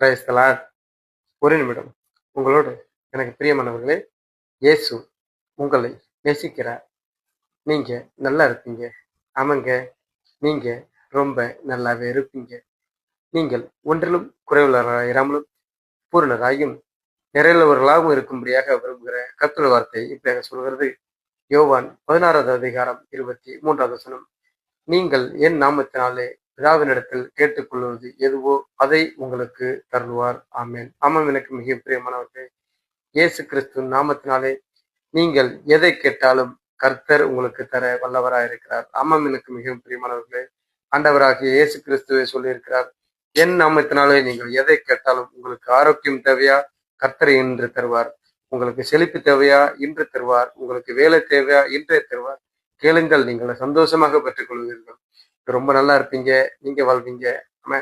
கிரைஸ்தலார் ஒரு நிமிடம். உங்களோடு எனக்கு பிரியமானவர்களே இயேசு உங்களை நேசிக்கிறார். நீங்க நல்லா இருப்பீங்க. ஆமாங்க. நீங்க ரொம்ப நல்லாவே இருப்பீங்க. நீங்கள் ஒன்றிலும் குறைவுள்ளவராயிராமலும் பூரணராயும் நிறையவர்களாகவும் இருக்கும்படியாக விரும்புகிற கத்துள்ள வார்த்தை இப்படியாக சொல்கிறது. யோவான் பதினாறாவது அதிகாரம் இருபத்தி மூன்றாவது வசனம். நீங்கள் என் நாமத்தினாலே பிதாவினிடத்தில் கேட்டுக்கொள்வது எதுவோ அதை உங்களுக்கு தருவார். ஆமேன். ஆமாம் எனக்கு மிக பிரியமானவர்களே இயேசு கிறிஸ்து நாமத்தினாலே நீங்கள் எதை கேட்டாலும் கர்த்தர் உங்களுக்கு தர வல்லவராக இருக்கிறார். ஆமாம் எனக்கு மிகவும் பிரியமானவர்களே ஆண்டவராகிய இயேசு கிறிஸ்துவை சொல்லியிருக்கிறார் என் நாமத்தினாலே நீங்கள் எதை கேட்டாலும் உங்களுக்கு ஆரோக்கியம் தேவையா? கர்த்தர் இன்று தருவார். உங்களுக்கு செழிப்பு தேவையா? இன்று தருவார். உங்களுக்கு வேலை தேவையா? இன்றே தருவார். கேளுங்கள் நீங்கள் சந்தோஷமாக பெற்றுக் கொள்வீர்கள் ரொம்ப நல்லா இருப்பீங்க நீங்க வாழ்வீங்க. ஆமா